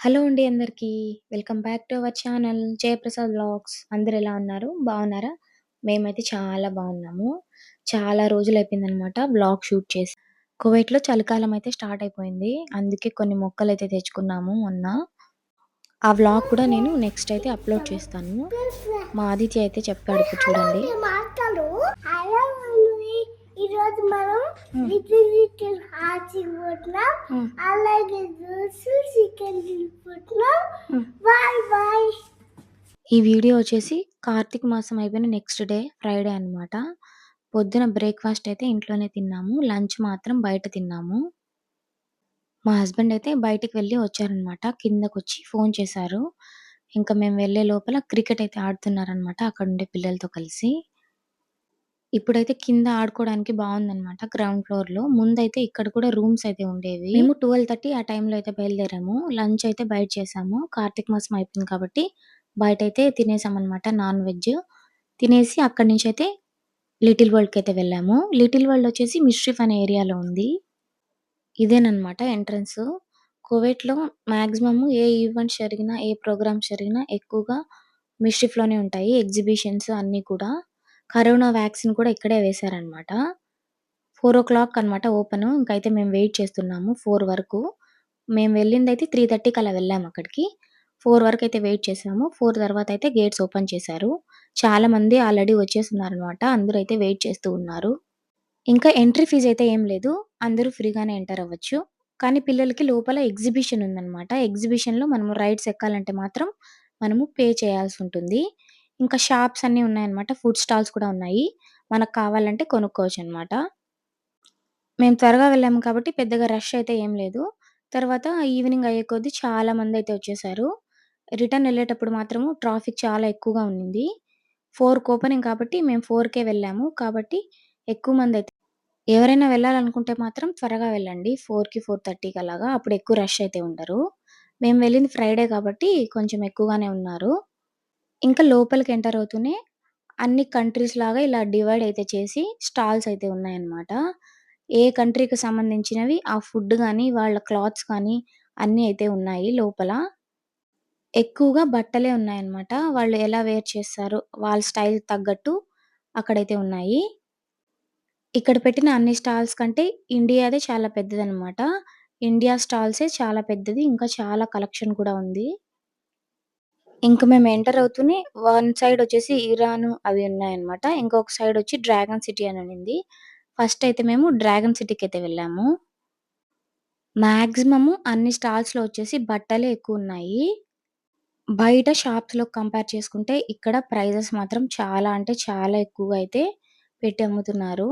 Hello అండి అందరికీ. Welcome back to our channel Jayaprasad vlogs. అందరూ ఎలా ఉన్నారు? బాగున్నారా? మేమైతే చాలా బాగున్నాము. చాలా రోజులైపోయిందనమాట వ్లాగ్ షూట్ చేసి. కువైట్‌లో చలికాలం అయితే స్టార్ట్ అయిపోయింది. అందుకే కొన్ని మొక్కలైతే తెచ్చుకున్నాము మొన్న. ఆ వ్లాగ్ కూడా నేను నెక్స్ట్ అయితే అప్‌లోడ్ చేస్తాను. మా ఆదిత్య అయితే చెప్పాడు ఇప్పుడు చూడండి. ఈరోజు మనం. Little little hearts. అలాగే జ్యూస్ చికెన్ తినిపోతున్నాం హ్మ్. బాయ్ బాయ్ ఈ వీడియో వచ్చేసి కార్తీక మాసం అయిపోయిన నెక్స్ట్ డే ఫ్రైడే అన్నమాట. పొద్దున బ్రేక్‌ఫాస్ట్ అయితే ఇంట్లోనే తిన్నాము. లంచ్ మాత్రం బయట తిన్నాము. మా హస్బెండ్ అయితే బయటికి వెళ్ళి వచ్చారన్నమాట. కిందకొచ్చి ఫోన్ చేశారు. ఇంకా మేము వెళ్ళే లోపల క్రికెట్ అయితే ఆడుతున్నారన్నమాట అక్కడుండే పిల్లలతో కలిసి. ఇప్పుడైతే కింద ఆడుకోవడానికి బావుందన్నమాట గ్రౌండ్ ఫ్లోర్‌లో. ముందైతే ఇక్కడ కూడా రూమ్స్ అయితే ఉండేవి. మేము 12:30 ఆ టైంలో అయితే బయలుదేరాము. లంచ్ అయితే బయట చేశాము. కార్తీక మాసం అయిపోయింది కాబట్టి బయటైతే తినేసామన్నమాట నాన్ వెజ్. తినేసి అక్కడి నుంచైతే లిటిల్ వరల్డ్‌కైతే వెళ్ళాము. లిటిల్ వరల్డ్ వచ్చేసి మిస్రిఫ్ అనే ఏరియాలో ఉంది. ఇదేనన్నమాట ఎంట్రన్స్. కువైట్‌లో మాక్సిమం ఏ ఈవెంట్స్ జరిగినా, ఏ ప్రోగ్రామ్స్ జరిగినా ఎక్కువగా మిస్రిఫ్‌లోనే ఉంటాయి. ఎగ్జిబిషన్స్ అన్నీ కూడా. కరోనా వ్యాక్సిన్ కూడా ఇక్కడే వేశారన్నమాట. 4:00 అన్నమాట ఓపెను. ఇంకైతే మేము వెయిట్ చేస్తున్నాము 4 వరకు. మేము వెళ్ళిందైతే 3:30కి అలా వెళ్ళాము అక్కడికి. 4 వరకైతే వెయిట్ చేసాము. 4 తర్వాత అయితే గేట్స్ ఓపెన్ చేశారు. చాలా మంది ఆల్రెడీ వచ్చేసున్నారన్నమాట. అందరూ అయితే వెయిట్ చేస్తూ ఉన్నారు. ఇంకా ఎంట్రీ ఫీజ్ అయితే ఏం లేదు. అందరూ ఫ్రీగానే ఎంటర్ అవ్వచ్చు. కానీ పిల్లలకి లోపల ఎగ్జిబిషన్ ఉందన్నమాట. ఎగ్జిబిషన్‌లో మనము రైడ్స్ ఎక్కాలంటే మాత్రం మనము పే చేయాల్సుంటుంది. ఇంకా షాప్స్ అన్నీ ఉన్నాయన్నమాట. ఫుడ్ స్టాల్స్ కూడా ఉన్నాయి. మనకు కావాలంటే కొనుక్కోవచ్చన్నమాట. మేము త్వరగా వెళ్ళాము కాబట్టి పెద్దగా రష్ అయితే ఏం లేదు. తర్వాత ఈవినింగ్ అయ్యే కొద్దీ చాలా మందైతే వచ్చేసారు. రిటర్న్ వెళ్ళేటప్పుడు మాత్రము ట్రాఫిక్ చాలా ఎక్కువగా ఉన్నింది. 4కి ఓపెనింగ్ కాబట్టి మేము 4కే వెళ్ళాము. కాబట్టి ఎక్కువ మందైతే ఎవరైనా వెళ్ళాలనుకుంటే మాత్రం త్వరగా వెళ్ళండి. 4కి, 4:30కి అలాగా. అప్పుడు ఎక్కువ రష్ అయితే ఉండరు. మేము వెళ్ళింది ఫ్రైడే కాబట్టి కొంచెం ఎక్కువగానే ఉన్నారు. ఇంకా లోపలికి ఎంటర్ అవుతూనే అన్ని కంట్రీస్ లాగా ఇలా డివైడ్ అయితే చేసి స్టాల్స్ అయితే ఉన్నాయన్నమాట. ఏ కంట్రీకి సంబంధించినవి ఆ ఫుడ్ గాని, వాళ్ళ క్లాత్స్ కానీ అన్నీ అయితే ఉన్నాయి లోపల. ఎక్కువగా బట్టలే ఉన్నాయన్నమాట. వాళ్ళు ఎలా వేర్ చేస్తారు, వాళ్ళ స్టైల్ తగ్గట్టు అక్కడైతే ఉన్నాయి. ఇక్కడ పెట్టిన అన్ని స్టాల్స్ కంటే ఇండియాదే చాలా పెద్దదన్నమాట. ఇండియా స్టాల్సే చాలా పెద్దది. ఇంకా చాలా కలెక్షన్ కూడా ఉంది. ఇంక మేము ఎంటర్ అవుతూనే వన్ సైడ్ వచ్చేసి ఇరాన్ అవి ఉన్నాయన్నమాట. ఇంకొక సైడ్ వచ్చి డ్రాగన్ సిటీ అని ఉండింది. ఫస్ట్ అయితే మేము డ్రాగన్ సిటీకి అయితే వెళ్ళాము. మాక్సిమము అన్ని స్టాల్స్‌లో వచ్చేసి బట్టలే ఎక్కువున్నాయి. బయట షాప్స్‌లో కంపేర్ చేసుకుంటే ఇక్కడ ప్రైజెస్ మాత్రం చాలా అంటే చాలా ఎక్కువగా అయితే పెట్టి అమ్ముతున్నారు.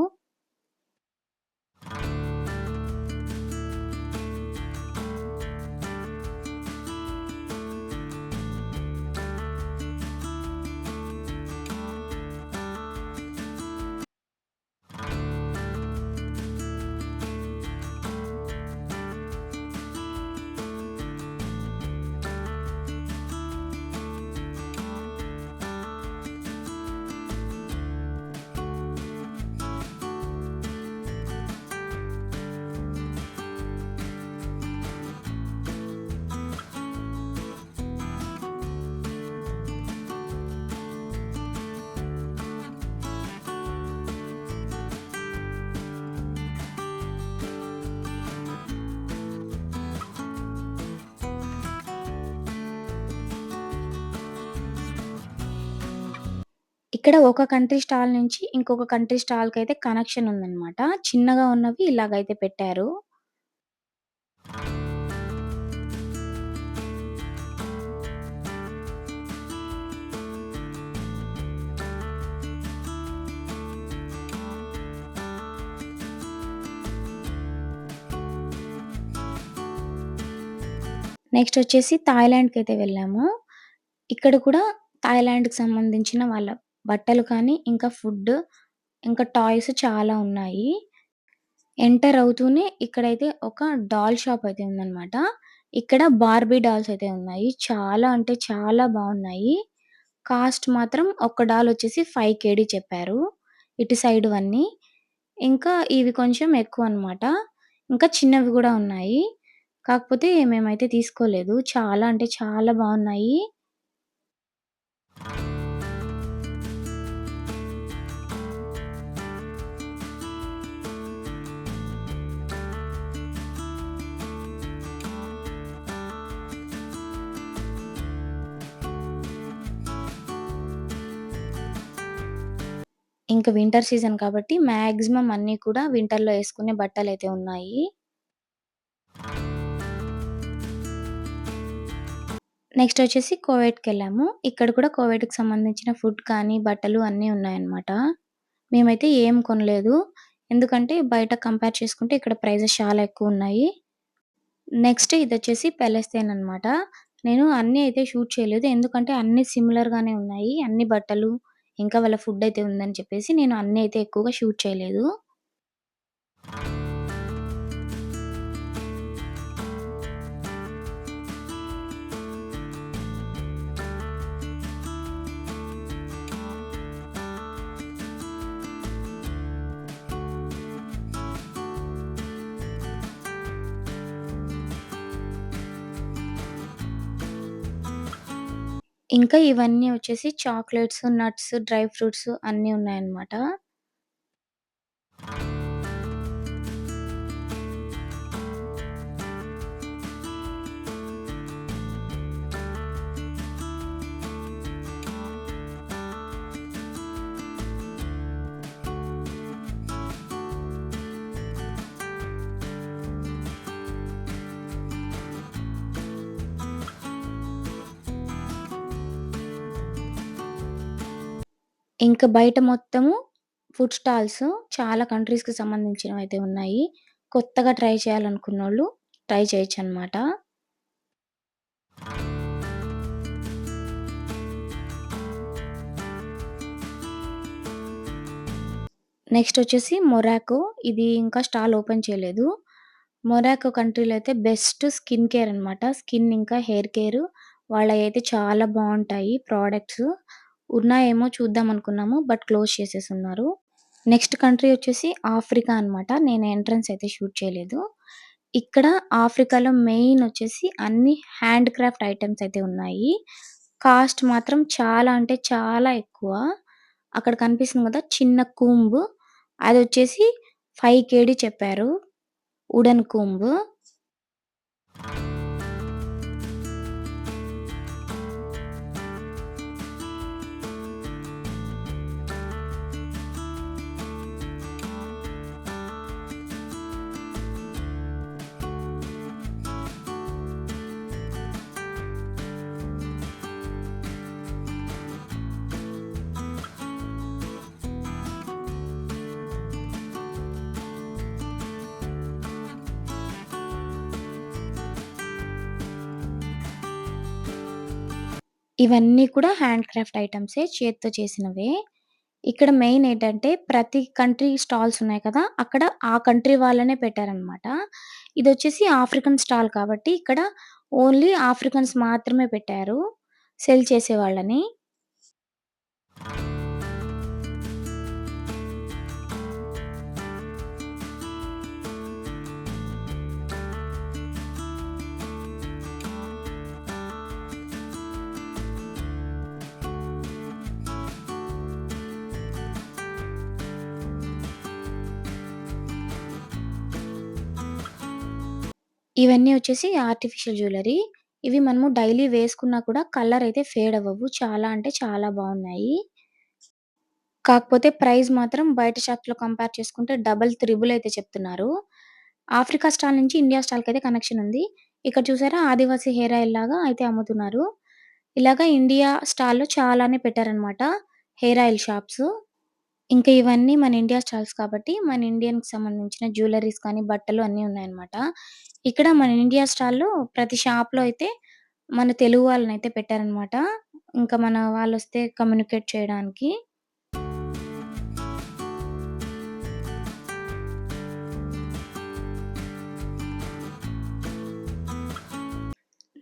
ఇక్కడ ఒక కంట్రీ స్టాల్ నుంచి ఇంకొక కంట్రీ స్టాల్‌కైతే కనెక్షన్ ఉందన్నమాట. చిన్నగా ఉన్నవి ఇలాగైతే పెట్టారు. నెక్స్ట్ వచ్చేసి థాయిలాండ్‌కైతే వెళ్ళాము. ఇక్కడ కూడా థాయిలాండ్‌కి సంబంధించిన వాళ్ళ బట్టలు కానీ, ఇంకా ఫుడ్, ఇంకా టాయ్స్ చాలా ఉన్నాయి. ఎంటర్ అవుతూనే ఇక్కడైతే ఒక డాల్ షాప్ అయితే ఉందన్నమాట. ఇక్కడ బార్బీ డాల్స్ అయితే ఉన్నాయి. చాలా అంటే చాలా బాగున్నాయి. కాస్ట్ మాత్రం ఒక డాల్ వచ్చేసి 5 కేడీ చెప్పారు. ఇటు సైడ్‌వన్నీ. ఇంకా ఇవి కొంచెం ఎక్కువన్నమాట. ఇంకా చిన్నవి గూడా ఉన్నాయి. కాకపోతే మేమైతే తీసుకోలేదు. చాలా అంటే చాలా బావున్నాయి. ఇంక వింటర్ సీజన్ కాబట్టి మాక్సిమం అన్నీ కూడా వింటర్‌లో వేసుకునే బట్టలు అయితే ఉన్నాయి. నెక్స్ట్ వచ్చేసి కోవిడ్కి వెళ్ళాము ఇక్కడ కూడా కోవిడ్కి సంబంధించిన ఫుడ్ కానీ, బట్టలు అన్నీ ఉన్నాయన్నమాట. మేమైతే ఏం కొనలేదు. ఎందుకంటే బయట కంపేర్ చేసుకుంటే ఇక్కడ ప్రైజెస్ చాలా ఎక్కువ ఉన్నాయి నెక్స్ట్ ఇది వచ్చేసి పాలెస్తీన్ అనమాట. నేను అన్నీ అయితే షూట్ చేయలేదు. ఎందుకంటే అన్నీ సిమిలర్‌గానే ఉన్నాయి. అన్ని బట్టలు, ఇంకా వాళ్ళ ఫుడ్ అయితే ఉందని చెప్పేసి నేను అన్నీ అయితే ఎక్కువగా షూట్ చేయలేదు. ఇంకా ఇవన్నీ వచ్చేసి చాక్లెట్స్, నట్స్, డ్రై ఫ్రూట్స్ అన్నీ ఉన్నాయన్నమాట. ఇంకా బయట మొత్తము ఫుడ్ స్టాల్స్ చాలా కంట్రీస్‌కి సంబంధించినవైతే ఉన్నాయి. కొత్తగా ట్రై చేయాలనుకున్నోళ్ళు ట్రై చేయొచ్చనమాట. నెక్స్ట్ వచ్చేసి మొరాకో. ఇది ఇంకా స్టాల్ ఓపెన్ చేయలేదు. మొరాకో కంట్రీలో అయితే బెస్ట్ స్కిన్ కేర్ అనమాట. స్కిన్ ఇంకా హెయిర్ కేర్ వాళ్ళయయితే చాలా బావుంటాయి ప్రోడక్ట్స్ ఉన్నాయేమో చూద్దాం అనుకున్నాము. బట్ క్లోజ్ చేసేసి ఉన్నారు నెక్స్ట్ కంట్రీ వచ్చేసి ఆఫ్రికా అనమాట. నేను ఎంట్రన్స్ అయితే షూట్ చేయలేదు. ఇక్కడ ఆఫ్రికాలో మెయిన్ వచ్చేసి అన్ని హ్యాండ్ క్రాఫ్ట్ ఐటమ్స్ అయితే ఉన్నాయి. కాస్ట్ మాత్రం చాలా అంటే చాలా ఎక్కువ. అక్కడ కనిపిస్తుంది కదా! చిన్న కుంబు అది వచ్చేసి ఫైవ్ కేడీ చెప్పారు. Wooden comb. ఇవన్నీ కూడా హ్యాండ్ క్రాఫ్ట్ ఐటెమ్సే. చేత్తో చేసినవే. ఇక్కడ మెయిన్ ఏంటంటే ప్రతి కంట్రీ స్టాల్స్ ఉన్నాయి కదా! అక్కడ ఆ కంట్రీ వాళ్ళనే పెట్టారనమాట. ఇదొచ్చేసి ఆఫ్రికన్ స్టాల్ కాబట్టి ఇక్కడ ఓన్లీ ఆఫ్రికన్స్ మాత్రమే పెట్టారు. సెల్ చేసేవాళ్ళని. ఇవన్నీ వచ్చేసి ఆర్టిఫిషియల్ జ్యువెలరీ. ఇవి మనము డైలీ వేసుకున్నా కూడా కలర్ అయితే ఫేడ్ అవ్వవు. చాలా అంటే చాలా బావున్నాయి. కాకపోతే ప్రైస్ మాత్రం బయట షాప్స్‌లో కంపేర్ చేసుకుంటే డబుల్, త్రిబుల్ అయితే చెప్తున్నారు. ఆఫ్రికా స్టాల్ నుంచి ఇండియా స్టాల్‌కయితే కనెక్షన్ ఉంది. ఇక్కడ చూసారా ఆదివాసీ హెయిర్ ఆయిల్ లాగా అయితే అమ్ముతున్నారు. ఇలాగ ఇండియా స్టాల్‌లో చాలానే పెట్టారనమాట హెయిర్ ఆయిల్ షాప్స్. ఇంకా ఇవన్నీ మన ఇండియా స్టాల్స్ కాబట్టి మన ఇండియన్‌కి సంబంధించిన జ్యువెల్లరీస్ కానీ, బట్టలు అన్నీ ఉన్నాయన్నమాట. ఇక్కడ మన ఇండియా స్టాల్‌లో ప్రతి షాప్‌లో అయితే మన తెలుగు వాళ్ళనైతే పెట్టారనమాట. ఇంకా మన వాళ్ళొస్తే కమ్యూనికేట్ చేయడానికి.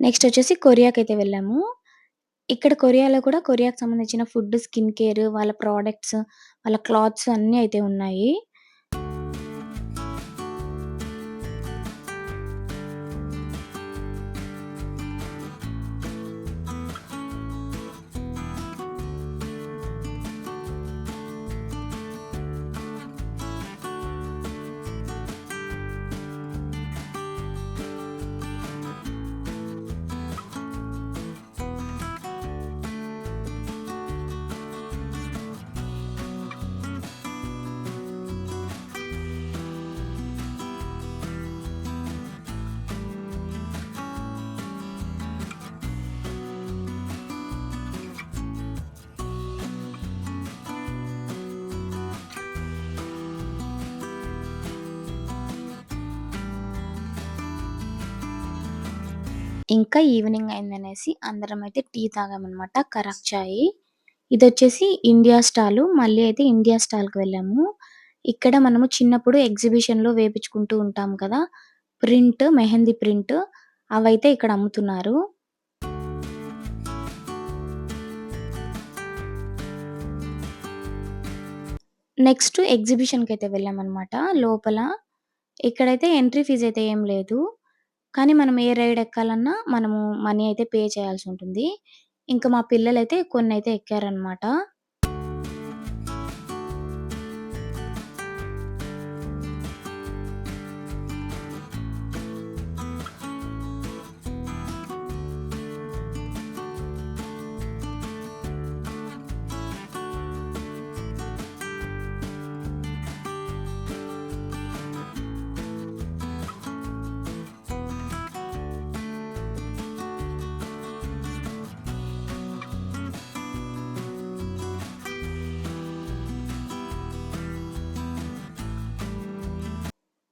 నెక్స్ట్ వచ్చేసి కొరియాకైతే వెళ్ళాము. ఇక్కడ కొరియాలో కూడా కొరియాకి సంబంధించిన ఫుడ్, స్కిన్ కేర్, వాళ్ళ ప్రొడక్ట్స్, వాళ్ళ క్లాత్స్ అన్నీ అయితే ఉన్నాయి. ఇంకా ఈవినింగ్ అయిందనేసి అందరం అయితే టీ తాగామన్నమాట చాయి చాయ్. ఇదొచ్చేసి ఇండియా స్టాల్ మళ్ళీ అయితే ఇండియా స్టాల్కి వెళ్ళాము. ఇక్కడ మనము చిన్నప్పుడు ఎగ్జిబిషన్లో వేపించుకుంటూ ఉంటాం కదా ప్రింట్ మెహందీ ప్రింట్ అవైతే ఇక్కడ అమ్ముతున్నారు. నెక్స్ట్ ఎగ్జిబిషన్కి అయితే వెళ్ళామన్నమాట లోపల. ఇక్కడైతే ఎంట్రీ ఫీజు అయితే ఏం లేదు. కానీ మనం ఏ రైడ్ ఎక్కాలన్నా మనము మనీ అయితే పే చేయాల్సి ఉంటుంది. ఇంకా మా పిల్లలైతే కొన్ని అయితే ఎక్కారన్నమాట.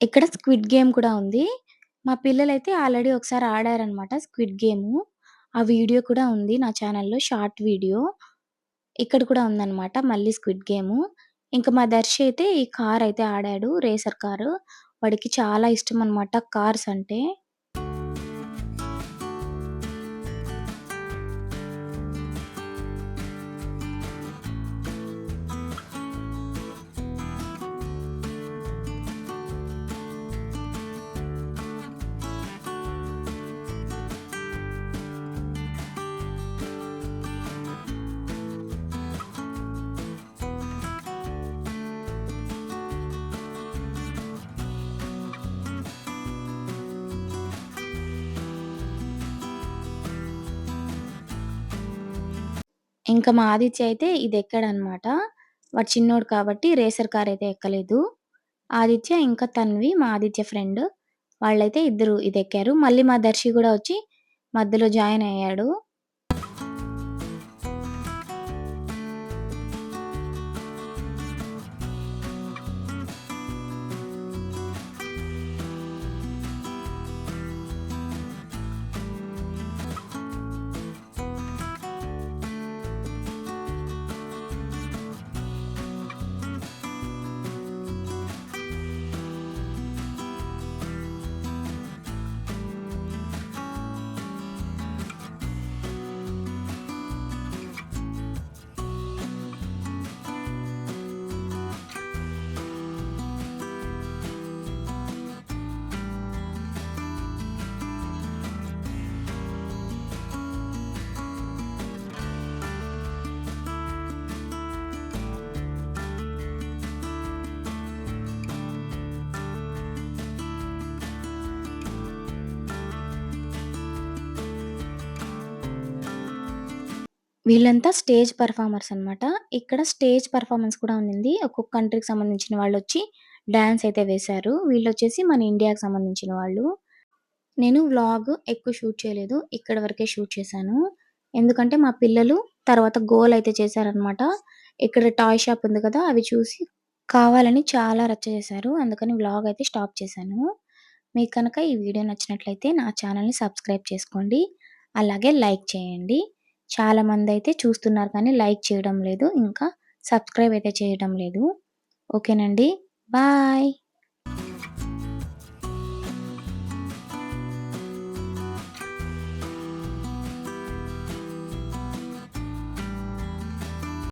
ఇక్కడ స్క్విడ్ గేమ్ కూడా ఉంది. మా పిల్లలైతే ఆల్రెడీ ఒకసారి ఆడారనమాట స్క్విడ్ గేమ్. ఆ వీడియో కూడా ఉంది నా ఛానల్లో షార్ట్ వీడియో. ఇక్కడ కూడా ఉందన్నమాట మళ్ళీ స్క్విడ్ గేమ్. ఇంకా మా దర్శి అయితే ఈ కార్ అయితే ఆడాడు రేసర్ కారు. వాడికి చాలా ఇష్టం అన్నమాట కార్స్ అంటే. ఇంకా మా ఆదిత్య అయితే ఇది ఎక్కాడనమాట. వాడు చిన్నోడు కాబట్టి రేసర్ కార్ అయితే ఎక్కలేదు. ఆదిత్య ఇంకా తన్వి మా ఆదిత్య ఫ్రెండ్ వాళ్ళైతే ఇద్దరు ఇది ఎక్కారు మళ్ళీ మా దర్శి కూడా వచ్చి మధ్యలో జాయిన్ అయ్యాడు. వీళ్ళంతా స్టేజ్ పర్ఫార్మర్స్ అనమాట ఇక్కడ స్టేజ్ పర్ఫార్మెన్స్ కూడా ఉంది ఒక్కొక్క కంట్రీకి సంబంధించిన వాళ్ళొచ్చి డాన్స్ అయితే వేశారు. వీళ్ళొచ్చేసి మన ఇండియాకి సంబంధించిన వాళ్ళు. నేను వ్లాగ్ ఎక్కువ షూట్ చేయలేదు. ఇక్కడ వరకే షూట్ చేశాను. ఎందుకంటే మా పిల్లలు తర్వాత గోల్ అయితే చేశారనమాట ఇక్కడ టాయ్ షాప్ ఉంది కదా! అవి చూసి కావాలని చాలా రచ్చ చేశారు. అందుకని వ్లాగ్ అయితే స్టాప్ చేశాను. మీకు కనుక ఈ వీడియో నచ్చినట్లయితే నా ఛానల్‌ని సబ్స్క్రైబ్ చేసుకోండి. అలాగే లైక్ చేయండి. చాలా అయితే చూస్తున్నారు కానీ లైక్ చేయడం లేదు. ఇంకా సబ్స్క్రైబ్ అయితే చేయడం లేదు. ఓకేనండి. బాయ్.